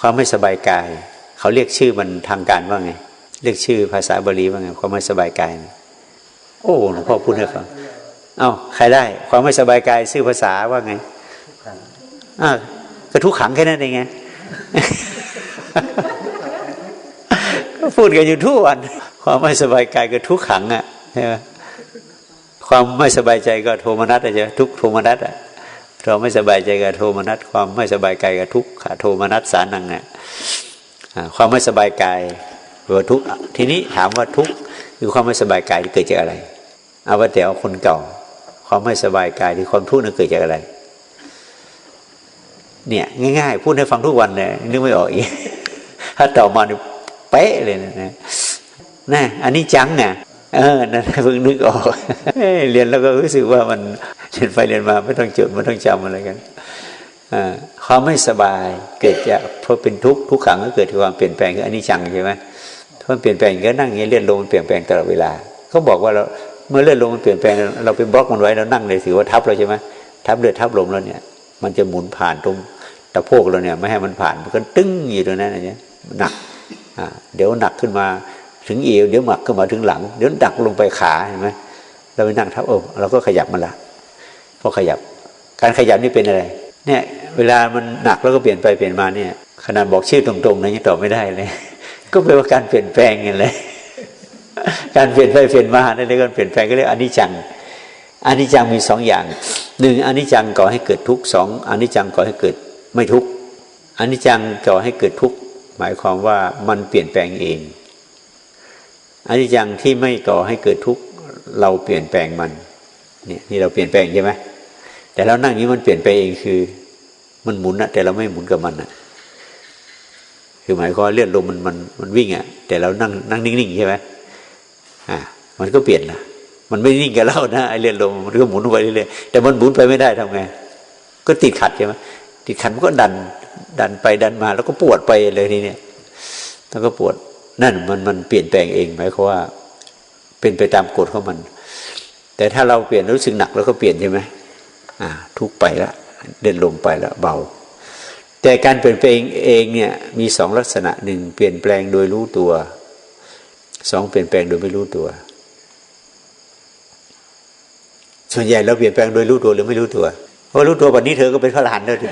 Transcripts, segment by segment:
ความไม่สบายกาย เขาเรียกชื่อมันทางการว่าไง เรียกชื่อภาษาบาลีว่าไง ความไม่สบายกาย โอ้หลวงพ่อพูดให้ฟังเอ้าใครได้ ความไม่สบายกายชื่อภาษาว่าไงอ่าก็ทุกขังแค่นั้นเองไงก็พูดกันอยู่ทุกวัน ความไม่สบายกายก็ทุกขังอะใช่ไหมความไม่สบายใจก็โทมนัสอะใช่ไหมทุกโทมนัสอะ เราไม่สบายใจก็โทมนัสความไม่สบายกายก็ทุกขโทมนัสสานังอะอ่าความไม่สบายกายคือทุกข์ทีนี้ถามว่าทุกข์คือความไม่สบายกายที่เกิดจากอะไรเอาว่าแต่เอาคนเก่า ความไม่สบายกายที่ความทุกข์นั้นเกิดจากอะไร เนี่ยง่าย ๆ พูดให้ฟังทุกวันเลยนึกไม่ออกอีกถ้าตอบมาเนี่ยเป๊ะเลยนะนะอันนี้จังไงเออนั่นเพิ่งนึกออกเอเรียนแล้วก็รู้สึกว่ามัน เรียนไปเรียนมาไม่ต้องจดไม่ต้องจำอะไรกันอ่าความไม่สบายเกิดจากเพราะเป็นทุกข์ทุกขังก็เกิดจากความเปลี่ยนแปลงคืออันนี้จังใช่ไหมถ้ามันเปลี่ยนแปลงก็นั่งอย่างนี้เลื่อนลงมันเปลี่ยนแปลงตลอดเวลาเขาบอกว่าเราเมื่อเลื่อนลงมันเปลี่ยนแปลงเราไปบล็อกมันไว้เรานั่งเลยถือว่าทับเราใช่ไหมทับเลือดทับลมแล้วเนี่ยมันจะหมุนผ่านตรงตะโพกเราเนี่ยไม่ให้มันผ่านมันก็ตึ้งอยู่ตรงนั้นอย่างเงี้ยหนักอ่าเดี๋ยวหนักขึ้นมาถึงเอวเดี๋ยวหมักขึ้นมาถึงหลัง เดี๋ยวดักลงไปขาเห็นไหมเราไปนั่งทับเออเราก็ขยับมันละ พอขยับ การขยับนี่เป็นอะไร เนี่ยเวลามันหนักแล้วก็เปลี่ยนไปเปลี่ยนมาเนี่ยขนาดบอกชื่อตรงๆนะยังตอบไม่ได้เลย ก็แปลว่าการเปลี่ยนแปลงไงเลยการเปลี่ยนไปเปลี่ยนมาในเรื่องการเปลี่ยนแปลงก็เรียกอนิจจังอนิจจังมีสองอย่างหนึ่งอนิจจังก่อให้เกิดทุกข์สองอนิจจังก่อให้เกิดไม่ทุกข์อนิจจังก่อให้เกิดทุกข์หมายความว่ามันเปลี่ยนแปลงเองอนิจจังที่ไม่ก่อให้เกิดทุกข์เราเปลี่ยนแปลงมันเนี่ยนี่เราเปลี่ยนแปลงใช่ไหม แต่เรานั่งนี้มันเปลี่ยนไปเองคือ มันหมุนอะแต่เราไม่หมุนกับมันอะคือหมายความเลือดลมมันมันมันวิ่งอะแต่เรานั่งนั่งนิ่งๆใช่ไหมอ่า มันก็เปลี่ยนนะมันไม่นิ่งกับเรานะไอเลือดลมมันก็หมุนไปเรื่อยๆแต่มันหมุนไปไม่ได้ทำไง ก็ติดขัดใช่ไหมติดขัดมันก็ดันดันไปดันมา แล้วก็ปวดไปเลยทีเนี้ยแล้วก็ปวดนั่นมันมันเปลี่ยนแปลงเองหมายความว่า เป็นไปตามกฎของมัน แต่ถ้าเราเปลี่ยนรู้สึกหนักแล้วก็เปลี่ยนใช่ไหม ทุกไปละเดินลงไปละเบา แต่การเปลี่ยนแปลงเองเนี่ยมีสองลักษณะหนึ่งเปลี่ยนแปลงโดยรู้ตัวสองเปลี่ยนแปลงโดยไม่รู้ตัว ส่วนใหญ่เราเปลี่ยนแปลงโดยรู้ตัวหรือไม่รู้ตัวเพราะรู้ตัววันนี้เธอก็เป็นพระหลานแล้วดิ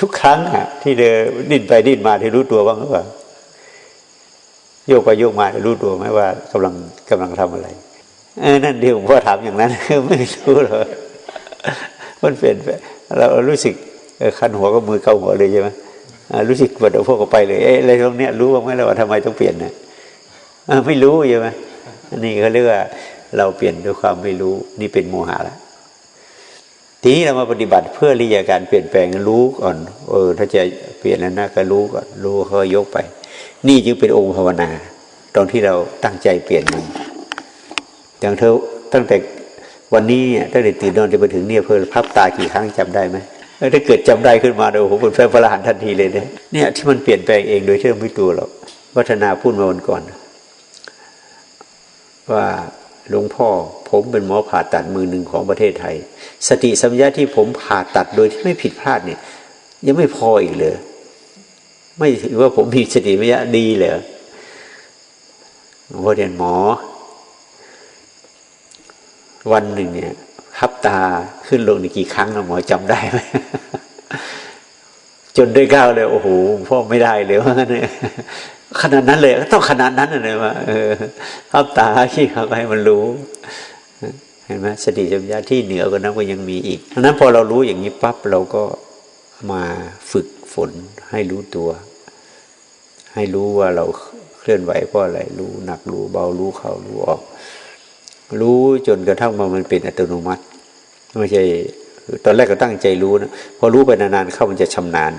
ทุกครั้งอะที่เดินดิ้นไปดิ้นมาเธอรู้ตัวบ้างหรือเปล่า โยกไปโยกมารู้ตัวไหมว่ากำลังกำลังทำอะไรเออนั่นเดียวผมพ่อถามอย่างนั้นไม่รู้หรอกมันเปลี่ยนไปเรารู้สึกคันหัวก็มือเกาหัวเลยใช่ไหมรู้สึกปวดพวกก็ไปเลยเอ๊ะอะไรตรงเนี้ยรู้บ้างไหมเราว่าทำไมต้องเปลี่ยนเนี่ยไม่รู้ใช่ไหมนนี้เขาเรียกว่าเราเปลี่ยนด้วยความไม่รู้นี่เป็นโมหะละทีนี้เรามาปฏิบัติเพื่อริยาการเปลี่ยนแปลงรู้ก่อน เออ ถ้าจะเปลี่ยนแล้วนะก็รู้ก่อนรู้เขายกไป นี่จึงเป็นองค์ภาวนา ตอนที่เราตั้งใจเปลี่ยนมันอย่างเธอตั้งแต่วันนี้เนี่ยตั้งแต่ตื่นนอนจนไปถึงเนี่ยเพิ่มพับตากี่ครั้งจำได้ไหมถ้าเกิดจำได้ขึ้นมาโอ้โหเป็นพระอรหันต์ทันทีเลยเนี่ยเนี่ยที่มันเปลี่ยนแปลงเองโดยที่เราไม่ตัวหรอกวัฒนาพูดมาวันก่อน ว่าหลวงพ่อผมเป็นหมอผ่าตัดมือหนึ่งของประเทศไทย สติสัมยาที่ผมผ่าตัดโดยที่ไม่ผิดพลาดเนี่ย ยังไม่พออีกเลย ไม่ถือว่าผมมีสติสัมยาดีเหรอหลวงพ่อเรียนหมอ วันหนึ่งเนี่ยทับตาขึ้นลงในกี่ครั้งนะหมอจำได้ไหมจนได้ก้าวเลย โอ้โหพ่อไม่ได้เลยว่าเนี่ยขนาดนั้นเลยต้องขนาดนั้นเลยว่าเออทับตาขี้เขาให้มันรู้เห็นไหมสติสัมยาที่เหนือกว่านั้นก็ยังมีอีกดังนั้นพอเรารู้อย่างนี้ปั๊บเราก็มาฝึกฝน ให้รู้ตัว ให้รู้ว่าเราเคลื่อนไหวเพราะอะไรรู้หนักรู้เบารู้เข้ารู้ออก รู้จนกระทั่งมามันเป็นอัตโนมัติไม่ใช่ตอนแรกก็ตั้งใจรู้นะพอรู้ไปนานๆเข้ามันจะชำนาญ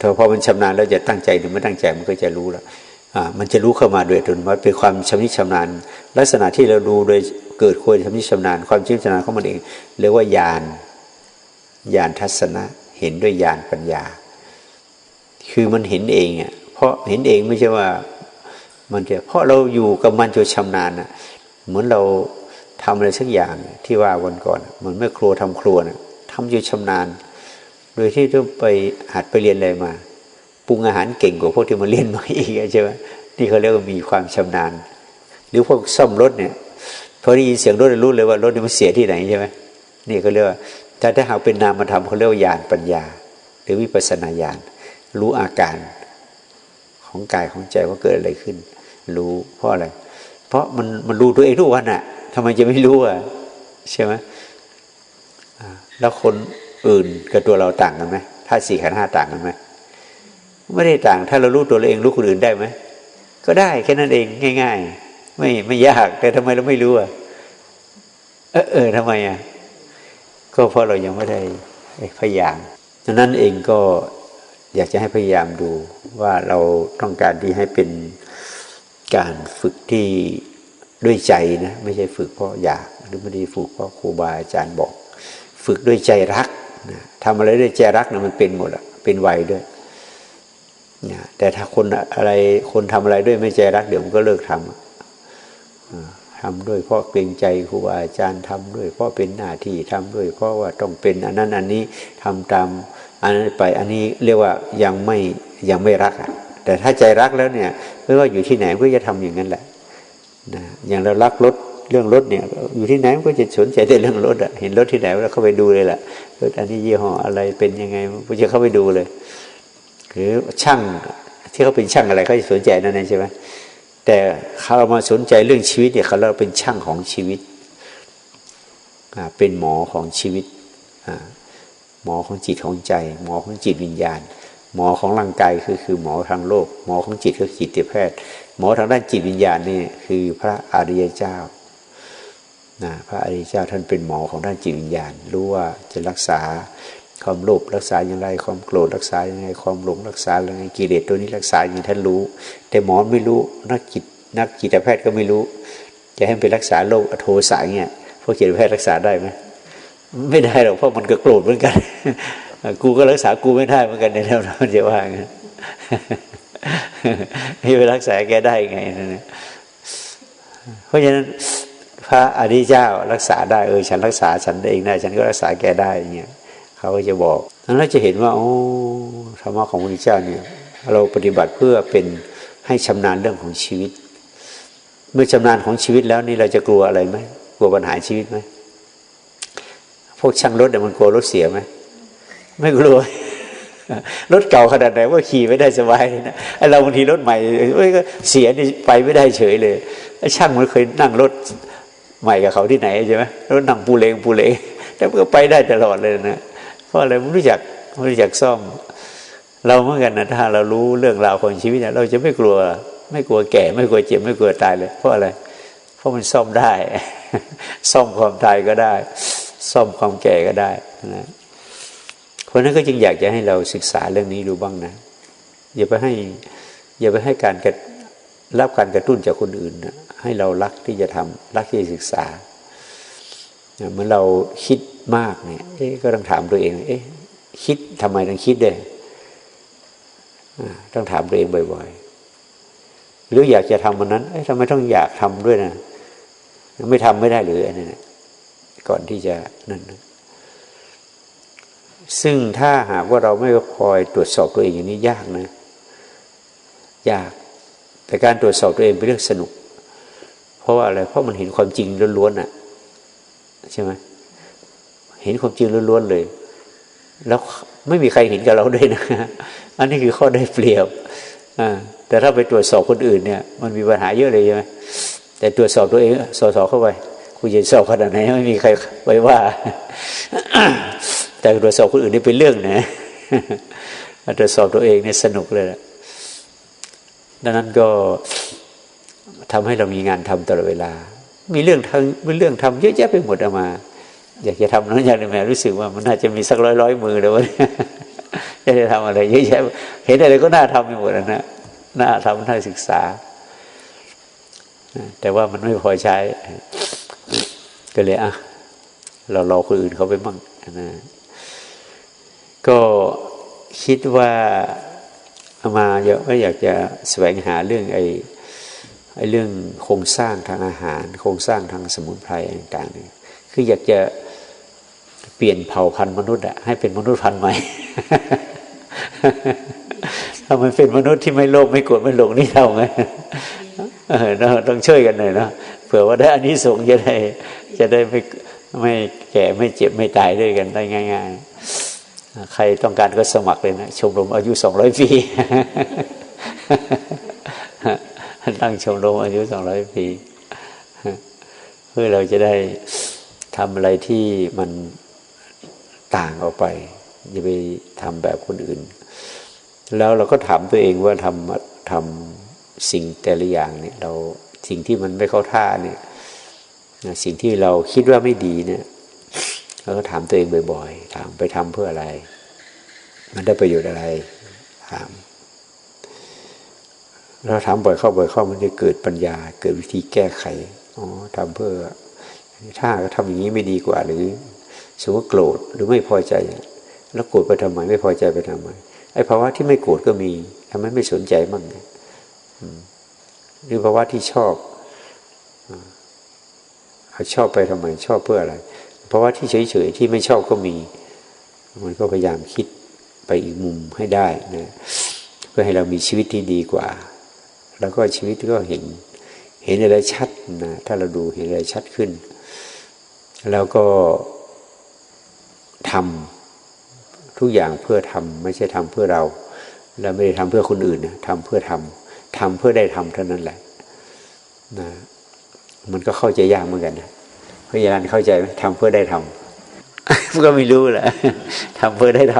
ถ้าพอมันชำนาญแล้วจะตั้งใจหรือไม่ตั้งใจมันก็จะรู้แล้วอ่ามันจะรู้เข้ามาโดยอัตโนมัติเป็นความชำนิชำนาญ ลักษณะที่เราดูโดยเกิดควรชำนิชำนาญ ความชำนิชำนาญของมันเองเรียกว่าญาณญาณทัศนะเห็นด้วยญาณปัญญา คือมันเห็นเองอะเพราะเห็นเองไม่ใช่ว่า มันจะเพราะเราอยู่กับมันจนชำนาญอะเหมือนเราทำอะไรสักอย่างที่ว่าวันก่อนเหมือนแม่ครัวทำครัวน่ะทำอยู่ชำนาญ โดยที่ต้องไปหัดไปเรียนอะไรมาปรุงอาหารเก่งกว่าพวกที่มาเรียนมาอีกใช่ไหมนี่เขาเรียกว่ามีความชำนาญ หรือพวกซ่อมรถเนี่ยพอได้ยินเสียงรถรู้เลยว่ารถนี้มันเสียที่ไหนใช่ไหมนี่เขาเรียกว่าถ้าถ้าหากเป็นนามธรรมเขาเรียกว่าญาณปัญญา หรือวิปัสสนาญาณ รู้อาการของกายของใจว่าเกิดอะไรขึ้น รู้เพราะอะไร เพราะมันมันรู้ตัวเองทุกวันอะทำไมจะไม่รู้อะใช่ไหมแล้วคนอื่นกับตัวเราต่างกันไหมถ้าสี่ขันห้าต่างกันไหมไม่ได้ต่าง ถ้าเรารู้ตัวเราเองรู้คนอื่นได้ไหมก็ได้แค่นั้นเองง่าย ๆ ไม่ไม่ยากแต่ทำไมเราไม่รู้อะเออเออทำไมอะก็เพราะเรายังไม่ได้พยายามดังนั้นเองก็ อยากจะให้พยายามดูว่าเราต้องการที่ให้เป็นการฝึกที่ด้วยใจนะไม่ใช่ฝึกเพราะอยากหรือไม่ได้ฝึกเพราะครูบาอาจารย์บอก ฝึกด้วยใจรักนะทำอะไรด้วยใจรักนะมันเป็นหมดอะเป็นไวด้วยนะแต่ถ้าคนอะไรคนทำอะไรด้วยไม่ใจรัก เดี๋ยวมันก็เลิกทำทำด้วยเพราะเกรงใจครูบาอาจารย์ทำด้วย เพราะเป็นหน้าที่ทำด้วย เพราะว่าต้องเป็นอันนั้นอันนี้ทำตาม อันนั้นไปอันนี้เรียกว่ายังไม่ยังไม่รักอะแต่ถ้าใจรักแล้วเนี่ยไม่ว่าอยู่ที่ไหนก็จะทำอย่างนั้นแหละนะอย่างเรารักรถเรื่องรถเนี่ย อยู่ที่ไหนก็จะสนใจแต่เรื่องรถอะเห็นรถที่ไหนเราเข้าไปดูเลยแหละรถอันนี้ยี่ห้ออะไรเป็นยังไงก็จะเข้าไปดูเลยหรือช่างที่เขาเป็นช่างอะไรเขาจะสนใจนั่นเองใช่ไหมแต่เขามาสนใจเรื่องชีวิตเนี่ยเขาเราเป็นช่างของชีวิตเป็นหมอของชีวิต หมอของจิตของใจ หมอของจิตวิญญาณ หมอของร่างกายคือคือหมอทางโลก หมอของจิตคือจิตแพทย์ หมอทางด้านจิตวิญญาณนี่คือพระอริยเจ้านะพระอริยเจ้าท่านเป็นหมอของด้านจิตวิญญาณ รู้ว่าจะรักษาความโลภรักษาอย่างไรความโกรธรักษาอย่างไรความหลงรักษาอย่างไรกิเลสตัวนี้รักษาอย่างท่านรู้ แต่หมอไม่รู้นักจิตนักจิตแพทย์ก็ไม่รู้ จะให้ไปรักษาโรคโทสะเนี่ยพวกจิตแพทย์รักษาได้ไหม ไม่ได้หรอกเพราะมันก็โกรธเหมือนกัน กูก็รักษากูไม่ได้เหมือนกันในแล้วมันจะว่าไงนี่ไปรักษาแกได้ไงเพราะฉะนั้นพระอริยเจ้ารักษาได้เออฉันรักษาฉันเองได้ฉันก็รักษาแกได้เงี้ยเขาก็จะบอกนั้นเราจะเห็นว่าโอ้ธรรมะของพระพุทธเจ้าเนี่ย เราปฏิบัติเพื่อเป็นให้ชำนาญเรื่องของชีวิต เมื่อชำนาญของชีวิตแล้วนี่เราจะกลัวอะไรไหมกลัวปัญหาชีวิตไหม พวกช่างรถเนี่ยมันกลัวรถเสียไหมไม่กลัวรถเก่าขนาดไหนว่าขี่ไม่ได้สบายนะไอเราบางทีรถใหม่เอ้ยก็เสียนี่ไปไม่ได้เฉยเลยไอช่างมันเคยนั่งรถใหม่กับเขาที่ไหนใช่ไหมรถนั่งปูเลงปูเลงแต่ก็ไปได้ตลอดเลยนะเพราะอะไรไม่รู้จักไม่รู้จักซ่อม เราเหมือนกันนะถ้าเรารู้เรื่องราวของชีวิตเราจะไม่กลัว ไม่กลัวแก่ ไม่กลัวเจ็บไม่กลัวตายเลย เพราะอะไร เพราะมันซ่อมได้ ซ่อมความตายก็ได้ ซ่อมความแก่ก็ได้นะเพราะนั้นก็จึงอยากจะให้เราศึกษาเรื่องนี้ดูบ้างนะอย่าไปให้อย่าไปให้การกระรับการกระตุ้นจากคนอื่นนะให้เรารักที่จะทำรักที่จะศึกษาเมื่อเราคิดมากเนี่ยเอ๊ก็ต้องถามตัวเองเอ๊ะคิดทำไมต้องคิดด้วยต้องถามตัวเองบ่อยๆหรืออยากจะทำมันนั้นเอ๊ะทำไมต้องอยากทำด้วยนะไม่ทำไม่ได้หรืออันนี้ ก่อนที่จะนั่นซึ่งถ้าหากว่าเราไม่คอยตรวจสอบตัวเองอย่างนี้ยากนะ ยาก แต่การตรวจสอบตัวเองเป็นเรื่องสนุก เพราะว่าอะไร เพราะมันเห็นความจริงล้วนๆอะ ใช่ไหมเห็นความจริงล้วนๆเลย แล้วไม่มีใครเห็นกับเราด้วยนะ อันนี้คือข้อได้เปรียบแต่ถ้าไปตรวจสอบคนอื่นเนี่ย มันมีปัญหาเยอะเลยใช่ไหมแต่ตรวจสอบตัวเองสอสอเข้าไป กูจะสอบขนาดไหนไม่มีใครไว้ว่า แต่ตรวจสอบคนอื่นนี่เป็นเรื่องนะตรวจสอบตัวเองเนี่ยสนุกเลยดังนั้นก็ทำให้เรามีงานทำตลอดเวลา มีเรื่องทำมีเรื่องทำเยอะแยะไปหมดออกมา อยากจะทำนั้นอยางนี้แม่รู้สึกว่ามันน่าจะมีสักร้อยร้อยมือแล้ววะจะได้ทำอะไรเยอะแยะเห็นอะไรก็น่าทำไปหมดนะ น่าทำน่าศึกษา แต่ว่ามันไม่พอใช้ ก็เลยอะเรารอคนอื่นเขาไปบ้างนะก็คิดว่ามาเยอะก็อยากจะแสวงหาเรื่องไอ้ไอ้เรื่องโครงสร้างทางอาหาร โครงสร้างทางสมุนไพรต่างๆนี่คืออยากจะเปลี่ยนเผ่าพันธุ์มนุษย์อะให้เป็นมนุษย์พันธุ์ใหม่ถ้ามันเป็นมนุษย์ที่ไม่โลภไม่โกรธไม่หลงนี่เราไงเออเราต้องช่วยกันหน่อยนะ เผื่อว่าได้อันนี้สงส์จะได้ จะได้ไม่ไม่แก่ไม่เจ็บไม่ตายด้วยกันได้ง่าย ๆ ใครต้องการก็สมัครเลยนะ ชมรมอายุสองร้อยปีตั้งชมรมอายุสองร้อยปีเพื่อเราจะได้ทำอะไรที่มันต่างออกไปอย่าไปทำแบบคนอื่น แล้วเราก็ถามตัวเองว่าทำทำสิ่งแต่ละอย่างเนี่ยเรา สิ่งที่มันไม่เข้าท่าเนี่ยสิ่งที่เราคิดว่าไม่ดีเนี่ยเราก็ถามตัวเองบ่อยๆ ถามไปทำเพื่ออะไร มันได้ประโยชน์อะไร ถาม เราถามบ่อยเข้าบ่อยเข้ามันจะเกิดปัญญา เกิดวิธีแก้ไขอ๋อทำเพื่อ ถ้าก็ทำอย่างนี้ไม่ดีกว่า หรือสมมติโกรธหรือไม่พอใจ แล้วโกรธไปทำไมไม่พอใจไปทำไมไอ้ภาวะที่ไม่โกรธก็มีทำไมไม่สนใจมั่งเนี่ย หรือภาวะที่ชอบชอบไปทำไมชอบเพื่ออะไรเพราะว่าที่เฉยๆที่ไม่ชอบก็มี มันก็พยายามคิดไปอีกมุมให้ได้นะเพื่อให้เรามีชีวิตที่ดีกว่า แล้วก็ชีวิตก็เห็นเห็นอะไรชัดนะถ้าเราดูเห็นอะไรชัดขึ้น แล้วก็ทำทุกอย่างเพื่อทำไม่ใช่ทำเพื่อเราเราไม่ได้ทำเพื่อคนอื่นนะทำเพื่อทำ ทำเพื่อได้ทำเท่านั้นแหละนะมันก็เข้าใจยากเหมือนกันนะพยานเข้าใจไหมทำเพื่อได้ทำก็ไม่รู้แหละทำเพื่อได้ท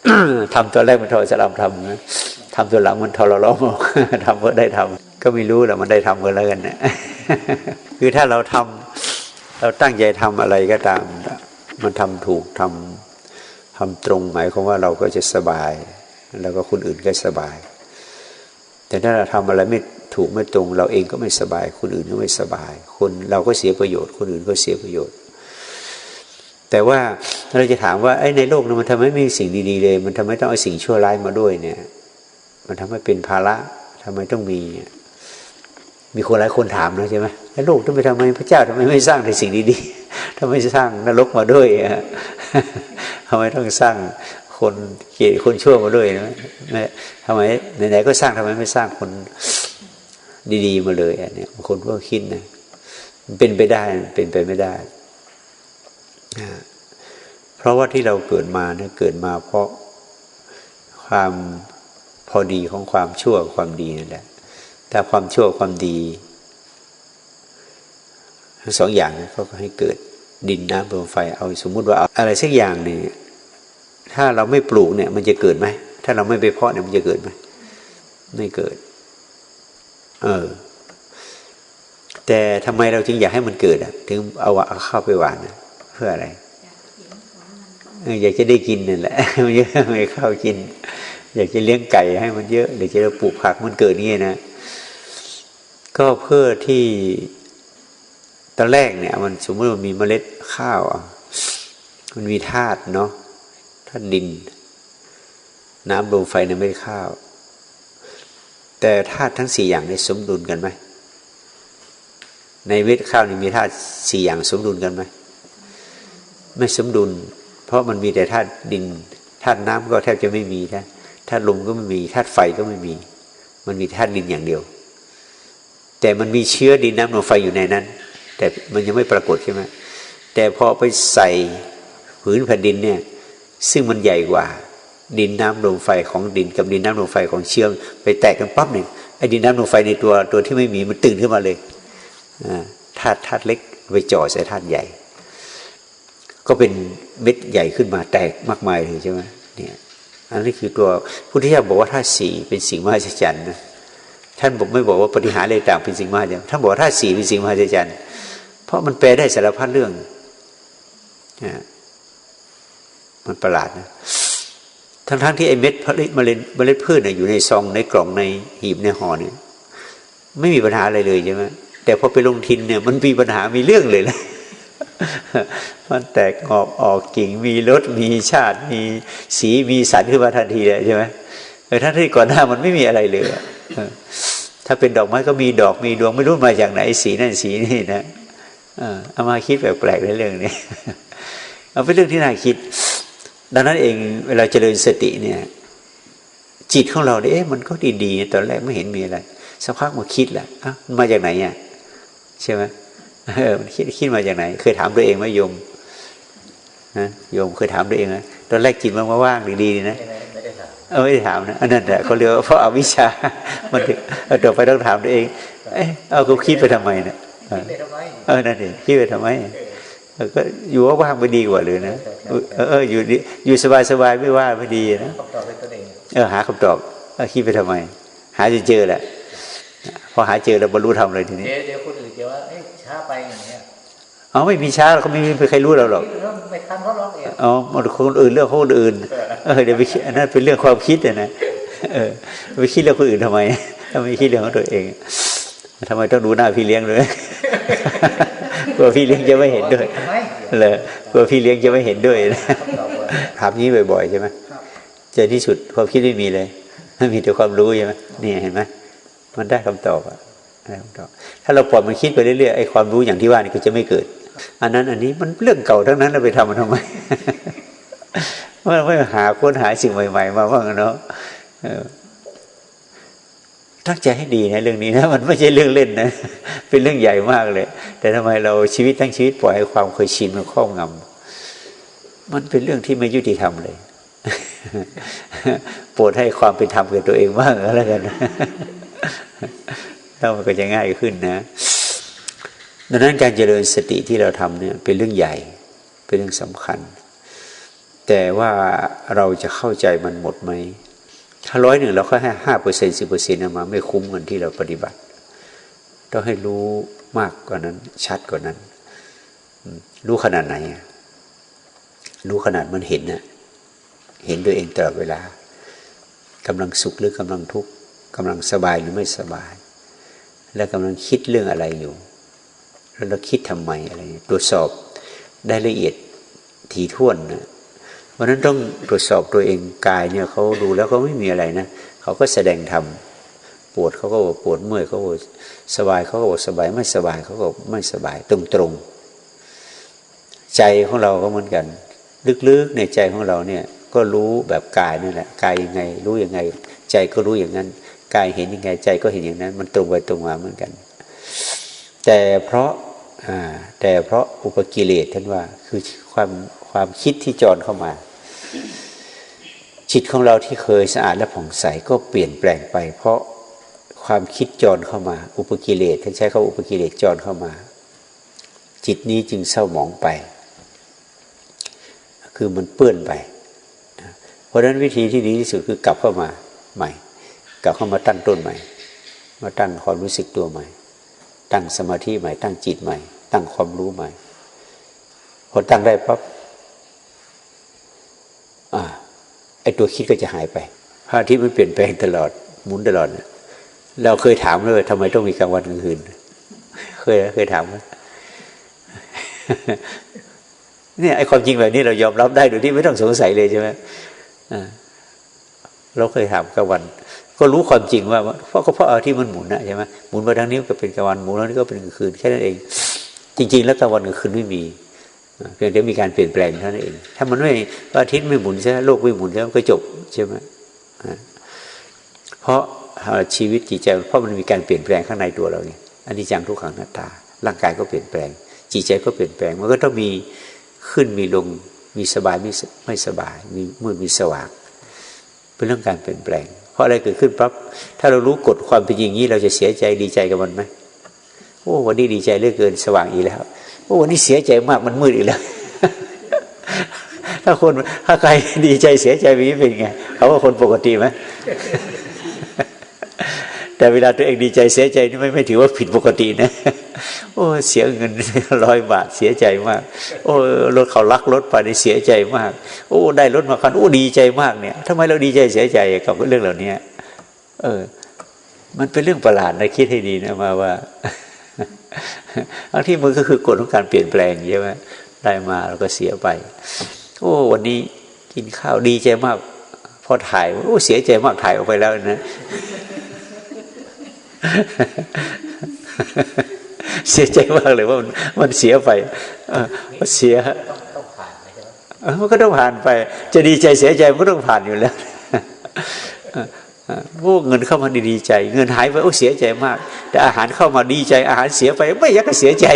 ำทำตัวแรกมันทอสลัมทำนะทำตัวหลังมันทรล้อมอกทำเพื่อได้ทำก็ไม่รู้แหละมันได้ทำกันแล้วกันนะคือถ้าเราทำเราตั้งใจทำอะไรก็ตาม มันทำถูกทำทำตรงหมายความว่าเราก็จะสบาย แล้วก็คนอื่นก็สบาย แต่ถ้าเราทำอะไรไม่ถูกไม่ตรง เราเองก็ไม่สบาย คนอื่นก็ไม่สบาย คนเราก็เสียประโยชน์ คนอื่นก็เสียประโยชน์ แต่ว่าเราจะถามว่าไอ้ในโลกนี้มันทำให้ไม่มีสิ่งดีๆเลย มันทำไมต้องเอาสิ่งชั่วร้ายมาด้วยเนี่ย มันทำให้เป็นภาระทำไมต้องมี มีคนหลายคนถามนะใช่ไหมไอ้โลกทำไมทำไมพระเจ้าทำไมไม่สร้างแต่สิ่งดีๆทำไมสร้างนรกมาด้วยทำไมต้องสร้าง คนเกลียดคนชั่วมาด้วยนะทำไมไหนๆก็สร้างทำไมไม่สร้างคนดีๆมาเลยอันนี้บางคนก็คิดนะมันเป็นไปได้เป็นไปไม่ได้ เพราะว่าที่เราเกิดมาเนี่ยเกิดมาเพราะความพอดีของความชั่วความดีนั่นแหละถ้าความชั่วความดีทั้งสองอย่างนี้เขาก็ให้เกิดดินน้ำลมไฟเอาสมมุติว่าอะไรสักอย่างหนึ่ง ถ้าเราไม่ปลูกเนี่ย มันจะเกิดไหม ถ้าเราไม่ไปเพาะเนี่ยมันจะเกิดไหม ไม่เกิด เออ แต่ทำไมเราจึงอยากให้มันเกิดอะ ถึงเอาเอาข้าวไปหวานนะเพื่ออะไรอยากจะได้กินนั่นแหละมันเยอะไม่ข้าวกิน อยากจะเลี้ยงไก่ให้มันเยอะหรือจะปลูกผักมันเกิดนี่นะก็เพื่อที่ตอนแรกเนี่ย มันสมมติมันมีเมล็ดข้าวมันมีธาตุเนาะ ธาตุดิน น้ำลมไฟในเม็ดข้าว แต่ธาตุทั้งสี่อย่างนี้สมดุลกันไหมในเม็ดข้าวนี่มีธาตุสี่อย่างสมดุลกันไหมไม่สมดุล เพราะมันมีแต่ธาตุดินธาตุน้ำก็แทบจะไม่มีนะธาตุลมก็ไม่มีธาตุไฟก็ไม่มี มันมีธาตุดินอย่างเดียว แต่มันมีเชื้อดินน้ำลมไฟอยู่ในนั้น แต่มันยังไม่ปรากฏใช่ไหมแต่พอไปใส่ผืนแผ่นดินเนี่ย ซึ่งมันใหญ่กว่า ดินน้ำลมไฟของดินกับดินน้ำลมไฟของเชื่อมไปแตกกันปั๊บหนึ่งไอ้ดินน้ำลมไฟในตัวตัวที่ไม่มีมันตื่นขึ้นมาเลยธาตุธาตุเล็กไปจ่อใส่ธาตุใหญ่ ก็เป็นเม็ดใหญ่ขึ้นมาแตกมากมายเลยใช่ไหมเนี่ยอันนี้คือตัวพุทธิยถาบอกว่าธาตุสี่เป็นสิ่งมหัศจรรย์นะท่านบอกไม่บอกว่าปฏิหารอะไรต่างเป็นสิ่งมหัศจรรย์ท่านบอกธาตุสี่เป็นสิ่งมหัศจรรย์เพราะมันแปลได้สารพัดเรื่อง มันประหลาดนะทั้งๆทที่ไอ้เม็ดผลิตเมล็ดเมล็ดพืชเนี่ยอยู่ในซองในกล่องในหีบในห่อเนี่ยไม่มีปัญหาอะไรเลยใช่ไหมแต่พอไปลงทินเนี่ยมันมีปัญหามีเรื่องเลยนะมันแตกออกออกกิ่งมีรสมีชาติ มีสีมีสันขึ้นมาทันทีเลยใช่ไหมเออท่านที่ก่อนหน้ามันไม่มีอะไรเลยถ้าเป็นดอกไม้ก็มีดอกมีดวงไม่รู้มาจากไหนสีนั่นสีนี่นะเอามาคิดแปลกๆในเรื่องนี้เอาเป็นเรื่องที่น่าคิด ดังนั้นเองเวลาเจริญสติเนี่ย จิตของเราเนี่ยเอ๊ะมันก็ดีๆตอนแรกไม่เห็นมีอะไรสักพักมาคิดแหละอะมันมาจากไหนอะใช่ไหมเออมันคิดคิดมาจากไหน เคยถามตัวเองไหมโยมนะโยมเคยถามตัวเองไหมตอนแรกจิตมันมาว่างดีๆนะไม่ได้ถามเออไม่ได้ถามนะอันนั้นแหละเขาเรียกว่าเพราะอาวิชชา มันถึงเอาต่อไปต้องถามตัวเอง เอ๊ะเอาเขาคิดไปทำไมเนี่ยเออไม่ทำไมเออนั่นเองคิดไปทำไมเออ ก็อยู่ว่างๆไม่ดีกว่าเลยนะเออเอออยู่ดีอยู่สบายๆไม่ว่าไม่ดีนะคำตอบเป็นตัวเองเออหาคำตอบเออคิดไปทำไม หาจนเจอแหละพอหาเจอแล้วบรรลุธรรมเลยทีนี้เดี๋ยวเดี๋ยวคนอื่นจะว่าเอ้ยช้าไปอย่างเงี้ยเอาไม่มีช้าหรอกเขาไม่มีใครรู้เราหรอกแล้วไม่ทันเขาหรอกเองอ๋อมันคนอื่นเรื่องคนอื่นเออเดี๋ยวไปคิดอันนั้นเป็นเรื่องความคิดอะนะเออไปคิดเรื่องคนอื่นทำไมทำไมคิดเรื่องของตัวเองทำไมต้องดูหน้าพี่เลี้ยงเลย กลัวพี่เลี้ยงจะไม่เห็นด้วยทำไมเลยกลัวพี่เลี้ยงจะไม่เห็นด้วยนะคำตอบว่าถามนี้บ่อยๆใช่ไหมครับเจอที่สุดความคิดไม่มีเลยมีแต่ความรู้ใช่ไหมนี่เห็นไหมมันได้คำตอบอะได้คำตอบถ้าเราปล่อยมันคิดไปเรื่อยๆไอ้ความรู้อย่างที่ว่านี่ก็จะไม่เกิด อันนั้นอันนี้มันเรื่องเก่าทั้งนั้นเราไปทำมันทำไมว่าไม่หาค้นหาสิ่งใหม่ ๆ มาบ้างอะเนาะเออ ตั้งใจให้ดีนะเรื่องนี้นะมันไม่ใช่เรื่องเล่นนะ เป็นเรื่องใหญ่มากเลย แต่ทำไมเราชีวิตทั้งชีวิตปล่อยให้ความเคยชินมันครอบงำมันเป็นเรื่องที่ไม่ยุติธรรมเลยโปรดให้ความเป็นธรรมกับตัวเองบ้างก็แล้วกันแล้วมันก็จะง่ายขึ้นนะดังนั้นการเจริญสติที่เราทำเนี่ยเป็นเรื่องใหญ่ เป็นเรื่องสำคัญ แต่ว่าเราจะเข้าใจมันหมดไหม ถ้าร้อยหนึ่งเราก็ให้ห้าเปอร์เซ็นสิบเปอร์เซ็นต์มา ไม่คุ้มเงินที่เราปฏิบัติ ต้องให้รู้มากกว่านั้น ชัดกว่านั้น รู้ขนาดไหน รู้ขนาดมันเห็นนะเห็นตัวเองตลอดเวลากำลังสุขหรือกำลังทุกข์กำลังสบายหรือไม่สบาย และกำลังคิดเรื่องอะไรอยู่ แล้วเราคิดทำไมอะไรตรวจสอบได้ละเอียดถี่ถ้วนนะ เพราะนั้นต้องตรวจสอบตัวเองกายเนี่ยเขาดูแล้วเขาไม่มีอะไรนะเขาก็แสดงธรรมปวดเขาก็บอกปวดเมื่อยเขาก็บอกสบายเขาก็บอกสบายไม่สบายเขาก็บอกไม่สบายตรงตรงใจของเราก็เหมือนกัน ลึกๆในใจของเราเนี่ยก็รู้แบบกายนั่นแหละกายยังไง รู้ยังไง ใจก็รู้อย่างนั้นกายเห็นยังไงใจก็เห็นอย่างนั้น มันตรงไปตรงมาเหมือนกัน แต่เพราะแต่เพราะอุปกิเลสท่านว่าคือความความคิดที่จรเข้ามา จิตของเราที่เคยสะอาดและผ่องใสก็เปลี่ยนแปลงไป เพราะความคิดจรเข้ามา อุปกิเลสท่านใช้คำอุปกิเลสจรเข้ามา จิตนี้จึงเศร้าหมองไป คือมันเปื้อนไป เพราะฉะนั้นวิธีที่ดีที่สุดคือกลับเข้ามาใหม่ กลับเข้ามาตั้งต้นใหม่ มาตั้งความรู้สึกตัวใหม่ ตั้งสมาธิใหม่ ตั้งจิตใหม่ ตั้งความรู้ใหม่พอตั้งได้ปั๊บอ่าไอ ตัวคิดก็จะหายไปพระอาทิตย์มันเปลี่ยนแปลงตลอดหมุนตลอด เราเคยถามเลยว่าทำไมต้องมีกลางวันกลางคืน เคยเคยถามไหมเนี่ยไอความจริงแบบนี้เรายอมรับได้โดยที่ไม่ต้องสงสัยเลยใช่ไหมเราเคยถามกลางวัน ก็รู้ความจริงว่าเพราะก็เพราะเอาที่มันหมุนนะใช่ไหมหมุนมาทางนี้ก็เป็นกลางวันหมุนทางนี้ก็เป็นกลางคืนแค่นั้นเอง จริง ๆ แล้วกลางวันกลางคืนไม่มี เพียงแต่มีการเปลี่ยนแปลงเท่านั้นเอง ถ้ามันไม่อาทิตย์ไม่หมุนใช่ไหมโลกไม่หมุนใช่ไหมก็จบใช่ไหมเพราะชีวิตจิตใจเพราะมันมีการเปลี่ยนแปลงข้างในตัวเราไงอันนี้จังทุกขังหน้าตา ร่างกายก็เปลี่ยนแปลง จิตใจก็เปลี่ยนแปลง มันก็ต้องมีขึ้นมีลงมีสบายไม่ไม่สบาย มีมืดมีสว่างเป็นเรื่องการเปลี่ยนแปลง เพราะอะไรเกิดขึ้นปั๊บถ้าเรารู้กฎความเป็นอย่างนี้เราจะเสียใจดีใจกับมันไหมโอ้วันนี้ดีใจเหลือเกินสว่างอีกแล้ว โอ้วันนี้เสียใจมากมันมืดอีกแล้ว ถ้าคนถ้าใครดีใจเสียใจแบบนี้เป็นไงเขาว่าคนปกติไหมแต่เวลาตัวเองดีใจเสียใจนี่ไม่ไม่ถือว่าผิดปกตินะ โอ้เสียเงินร้อยบาทเสียใจมาก โอ้รถเขาลักรถไปนี่เสียใจมาก โอ้ได้รถมาคันโอ้ดีใจมากเนี่ยทำไมเราดีใจเสียใจกับเรื่องเหล่านี้เออ มันเป็นเรื่องประหลาดนะคิดให้ดีนะมาว่า บางที่มันก็คือกฎของการเปลี่ยนแปลงใช่ไหมได้มาแล้วก็เสียไป โอ้วันนี้กินข้าวดีใจมาก พอถ่ายโอ้เสียใจมากถ่ายออกไปแล้วนะเสียใจมากเลยว่ามันมันเสียไปเออมันเสียมันก็ต้องผ่านไป จะดีใจเสียใจมันก็ต้องผ่านอยู่แล้ว พวกเงินเข้ามาดีใจ เงินหายไปโอ้เสียใจมาก แต่อาหารเข้ามาดีใจ อาหารเสียไป ไม่อยักก็เสียใจ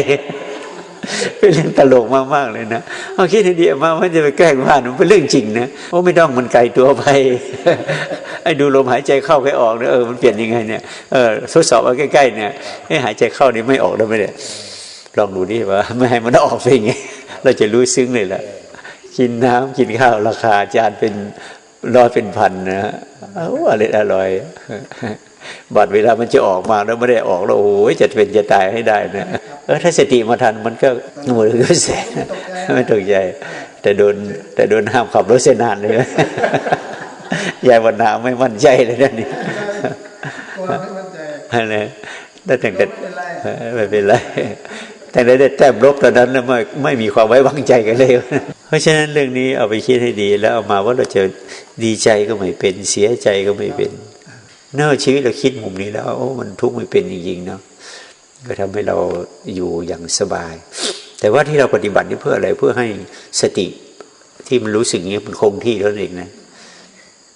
เป็นเรื่องตลกมากๆเลยนะเอาคิดให้ดีมาไม่จะไปแกล้งว่ามันเป็นเรื่องจริงนะโอ้ไม่ต้องมันไกลตัวไปไอ้ดูลมหายใจเข้าไปออกเนี่ยเออมันเปลี่ยนยังไงเนี่ยเออทดสอบเอาใกล้ๆเนี่ยให้หายใจเข้านี่ไม่ออกแล้วไม่ได้ลองดูดิว่าไม่ให้มันออกเป็นไงเราจะรู้ซึ้งเลยแหละกินน้ำกินข้าวราคาจานเป็นร้อยเป็นพันนะฮะเอาอร่อยอร่อยบัดเวลามันจะออกมาแล้วไม่ได้ออกแล้วโอ้ยจะเป็นจะตายให้ได้นะเออถ้าสติมาทันมันก็เหมือนกับแสงไม่ตกใจ แต่โดนแต่โดนห้ามขับรถเส้นนานเลยยายวันนาไม่มั่นใจเลยนะนี่กลัวไม่มั่นใจอะไรแต่แต่แต่ไม่เป็นไร แต่ได้ได้แต้มลบตอนนั้นแล้วไม่ไม่มีความไว้วางใจกันเลย เพราะฉะนั้นเรื่องนี้เอาไปคิดให้ดี แล้วเอามาว่าเราจะดีใจก็ไม่เป็นเสียใจก็ไม่เป็นเนอชีวิตเราคิดมุมนี้แล้วโอ้มันทุกข์ไม่เป็นจริงๆเนาะก็ทำให้เราอยู่อย่างสบาย แต่ว่าที่เราปฏิบัตินี่เพื่ออะไรเพื่อให้สติที่มันรู้สึกอย่างนี้มันคงที่แล้วเองนะ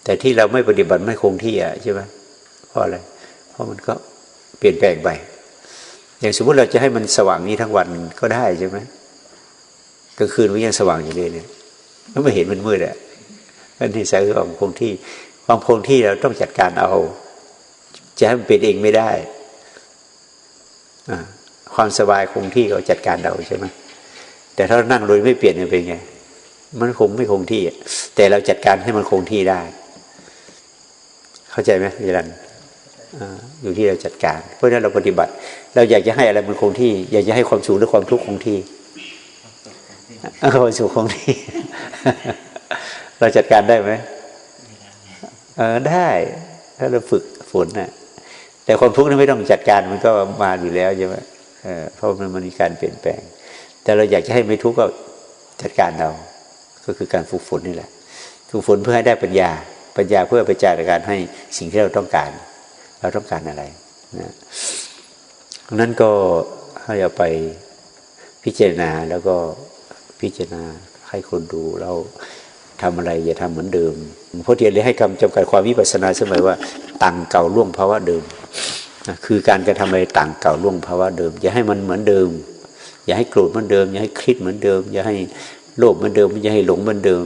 แต่ที่เราไม่ปฏิบัติไม่คงที่อะใช่ไหมเพราะอะไร เพราะมันก็เปลี่ยนแปลงไป อย่างสมมติเราจะให้มันสว่างนี้ทั้งวันก็ได้ใช่ไหมกลางคืนมันยังสว่างอยู่เลยเนี่ยมันไม่เห็นมันมืดอะนั่นที่สายความคงที่ความคงที่เราต้องจัดการเอา จะให้มันเป็นเองไม่ได้อความสบายคงที่เราจัดการเราใช่ไหมแต่ถ้าเรานั่งโดยไม่เปลี่ยนเป็นไง มันคงไม่คงที่แต่เราจัดการให้มันคงที่ได้ เข้าใจไหมพี่รัน อยู่ที่เราจัดการ เพราะนั้นเราปฏิบัติ เราอยากจะให้อะไรมันคงที่ อยากจะให้ความสุขหรือความทุกข์คงที่ความสุขคงที่ เราจัดการได้ไหมเออได้ ถ้าเราฝึกฝนน่ะ แต่ความทุกข์นั้นไม่ต้องจัดการมันก็มาอยู่แล้วใช่ไหมเพราะมันมันมีการเปลี่ยนแปลง แต่เราอยากจะให้ไม่ทุกข์ก็จัดการเรา ก็คือการฝึกฝนนี่แหละฝึกฝนเพื่อให้ได้ปัญญา ปัญญาเพื่อไปจัดการให้สิ่งที่เราต้องการ เราต้องการอะไรนะนั้นก็ให้เอาไปพิจารณาแล้วก็พิจารณาให้คนดูเราทำอะไรอย่าทำเหมือนเดิมพระเทียนเลยให้คำจำกัดความวิปัสสนาเสมอว่าต่างเก่าล่วงภาวะเดิมคือการกระทำอะไรต่างเก่าล่วงภาวะเดิม อย่าให้มันเหมือนเดิม อย่าให้โกรธเหมือนเดิม อย่าให้คิดเหมือนเดิม อย่าให้โลภเหมือนเดิม อย่าให้หลงเหมือนเดิม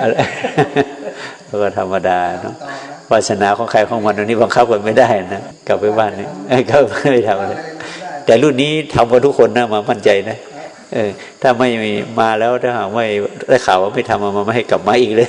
อะไรก็ธรรมดาเนาะ วาสนาของใครของมันอันนี้บังคับกันไม่ได้นะกลับไปบ้านนี่ก็ไม่ทำเลยแต่รุ่นนี้ทำกันทุกคนนะมามั่นใจนะเออถ้าไม่มาแล้วถ้าหากไม่ได้ข่าวว่าไม่ทำมาไม่ให้กลับมาอีกเลย